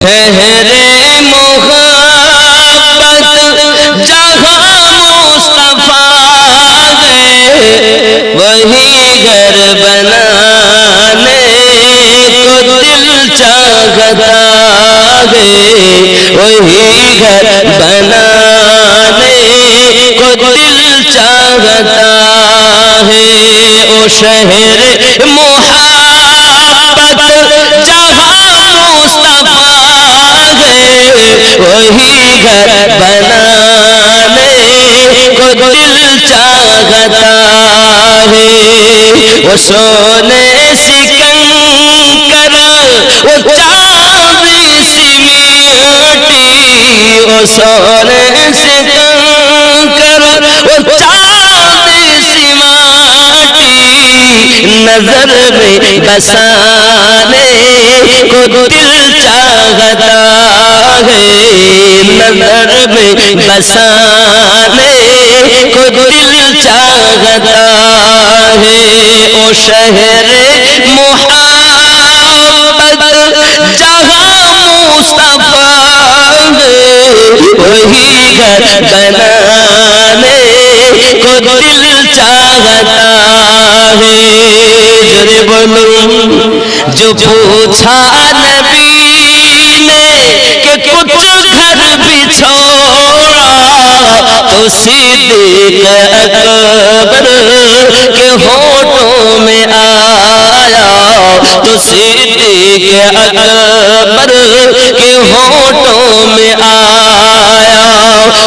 ठहरे मोहब्बत जहाँ मुस्तफा गए वही घर बनाने को दिल चाहता है वही घर बनाने को दिल चाहता है ओ शहर मोहब्बत بنانے کو دل چاہتا ہے۔ وہ سونے سکن کر، وہ وہ سونے سکن کر، وہ سماٹی نظر میں بسانے کو دل नजर में बसाने को दिल चाहता है ओ शहर मोहब्बत जहाँ मुस्तफा है वही घर बनाने को दिल चाहता है जरे बोलो जो पूछा صدیق اکبر کے ہونٹوں میں آیا۔ تو صدیق اکبر کے ہونٹوں میں آیا۔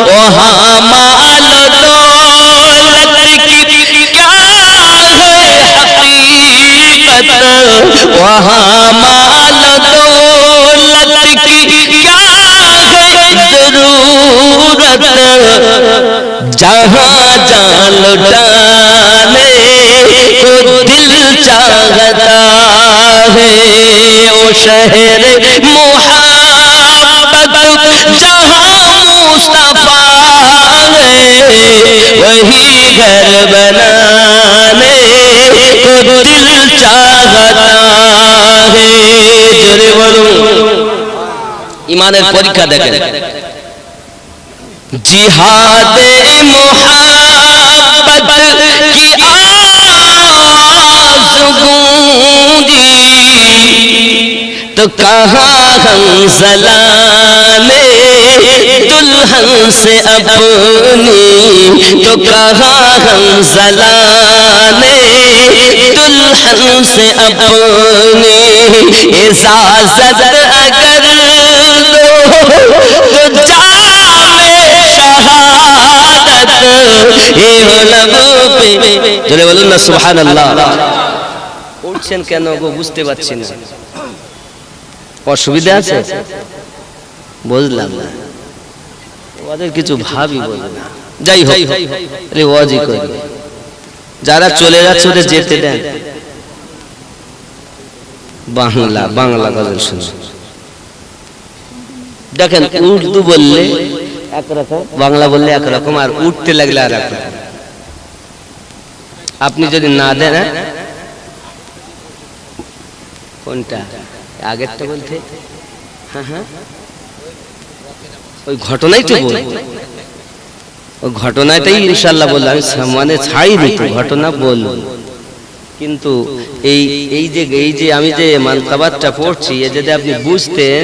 وہاں مال دولت کی کیا ہے؟ حقیقت۔ وہاں مال जहाँ जान लुटाने को दिल चाहता है ओ शहर मोहब्बत जहाँ मुस्तफा है वही घर बनाने को दिल चाहता है জোরে বলুন ইমানের পরীক্ষা দেখেন جہاد محبت کی آواز گونگی تو کہاں ہم سلام دلہن سے اپنی؟ تو کہاں ہم سلام دلہن سے اپنی؟ اجازت اگر বলুন না উঠছেন কেন গো বুঝতে পারছি না। অসুবিধা আছে? বুঝলাম না। ওদের কিছু ভাবি না। যাই হোক যারা চলে যাচ্ছে ওদের যেতে দেন। বাংলা বাংলা গজল শুনুন। দেখেন উর্দু বললে বাংলা বললে একরকম আর উঠতে লাগলে আর আপনি যদি না দেন হ্যাঁ? কোনটা? আগেরটা বলতে? হ্যাঁ হ্যাঁ। ওই ঘটনাই তো বল ওই ঘটনাটাই ইনশাল্লাহ বললাম মানে ছাড়িনি তো, ঘটনা বলব। কিন্তু এই এই যে এই যে আমি যে মানকাবাতটা পড়ছি, এ যদি আপনি বুঝতেন,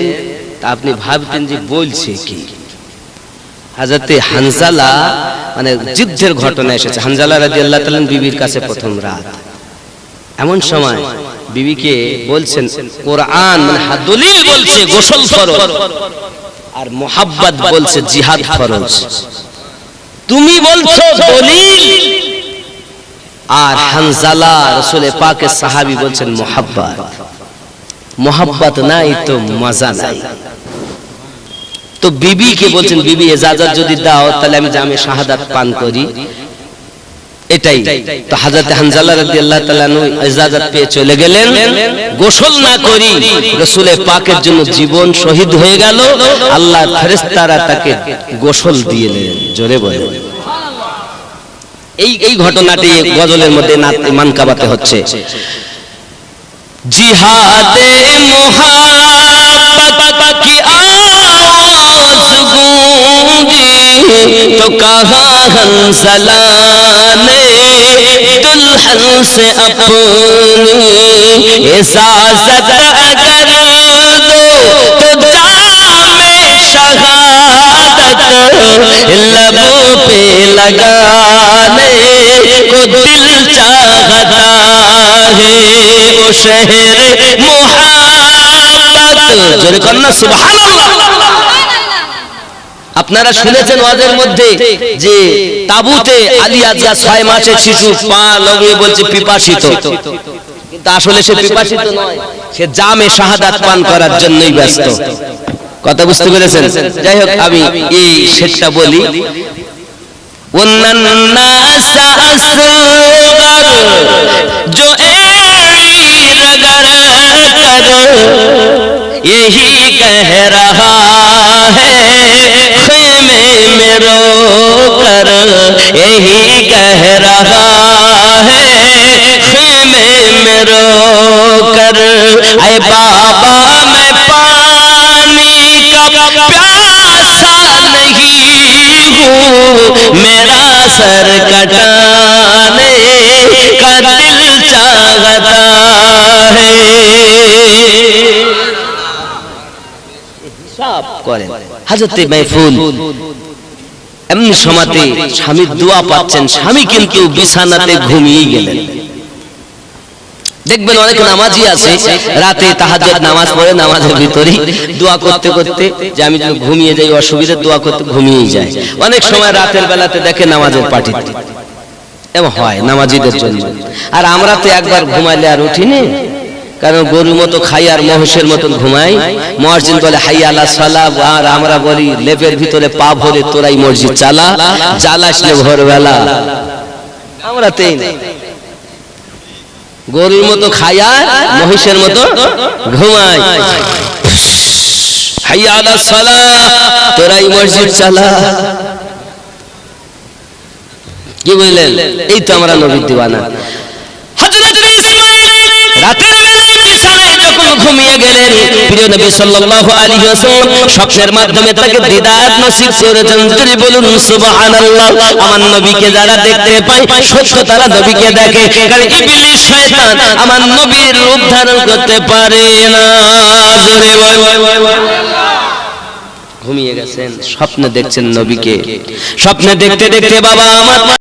তা আপনি ভাবতেন যে বলছে কি। হাজরতে হানজালা মানে যুদ্ধের ঘটনা এসেছে। হানজালা রাজি আল্লাহ তালেন বিবির কাছে প্রথম রাত। এমন সময় বিবিকে বলছেন, কোরআন মানে দলিল বলছে, গোসল ফরজ। আর মোহাব্বত বলছে, জিহাদ ফরজ। তুমি বলছো দলিল? আর হানজালা রসুলে পাকে সাহাবি বলছেন, মোহাব্বত। মোহাব্বত নাই তো মজা নাই। তো বিবি কে বলছেন বিবি এজাজত যদি দাও তাহলে আমি জামে শাহাদাত পান করি। এটাই। তো হাজরত হানজালা রাদিয়াল্লাহু তাআলা নু ইজাজত পেয়ে চলে গেলেন। গোসল না করি রাসূলে পাকের জন্য জীবন শহীদ হয়ে গেল। আল্লাহ ফেরেশতারা তাকে গোসল দিয়ে দিলেন জোরে বলে এই এই ঘটনাটি গজলের মধ্যে নাত- মানকাবাতে হচ্ছে। জিহাদে মোহাব্বত की گی تو کہاں ہنسلانے دلہن سے اپنی اجازت اگر دو تو جام شہادت لبوں پہ لگانے کو دل چاہتا ہے وہ شہر محبت کرنا سبحان اللہ۔ আপনারা শুনেছেন ওয়াজের মধ্যে যে তাবুতে আলী যা ছয় মাসের শিশু পা লগিয়ে বলছে পিপাসিত। কিন্তু আসলে সে পিপাসিত নয়, সে জামে শাহাদাত পান করার জন্যই ব্যস্ত। কথা বুঝতে পেরেছেন? যাই হোক, আমি এই শেষটা বলি। অন্যান্যাস जो यही कह रहा میں رو کر یہی کہہ رہا ہے خیمے میں رو کر اے بابا، میں پانی کا پیاسا نہیں ہوں۔ میرا سر کٹانے کا دل چاہتا ہے؟ حضرت محفوظ۔ এমনি সমাতে স্বামীর দোয়া পাচ্ছেন। স্বামী কিন্তু বিছানাতে ঘুমিয়ে গেলেন। দেখবেন অনেক নামাজি আছে, রাতে তাহাজ্জুদ নামাজ পড়ে, নামাজের ভিতরেই দোয়া করতে করতে যে আমি যদি ঘুমিয়ে যাই, অসুবিধা দোয়া করতে ঘুমিয়ে যায়। অনেক সময় রাতের বেলাতে দেখে নামাজের পার্টি এবং হয় নামাজিদের জন্য। আর আমরা তো একবার ঘুমাইলে আর উঠিনি কারণ গরুর মতো খাই আর মহিষের মতন ঘুমাই। মসজিদ বলে হাই আলা সালা আর আমরা বলি, লেপের ভিতরে পা ভরে তোরাই মসজিদ চালা ভোরবেলা। আমরা তেই গরুর মতো খাই আর মহিষের মতো ঘুমাই। হাই আলা সালা তোরাই মসজিদ চালা। কি বললেন? এই তো আমরা নবীর দিওয়ানা হযরত ঘুমিয়ে গেলেন? প্রিয় নবী সাল্লাল্লাহু আলাইহি ওয়াসাল্লাম স্বপ্নের মাধ্যমে তাকে দিদাত নসিব করেছেন। যদি বলুন, সুবহানাল্লাহ, আমার নবীকে যারা দেখতে পায় সত্য তারা নবীকে দেখে। কারণ ইবলিস শয়তান আমার নবীর রূপ ধারণ করতে পারে না। জোরে বল ঘুমিয়ে গেছেন, স্বপ্নে দেখছেন নবীকে। স্বপ্নে দেখতে দেখতে বাবা আমার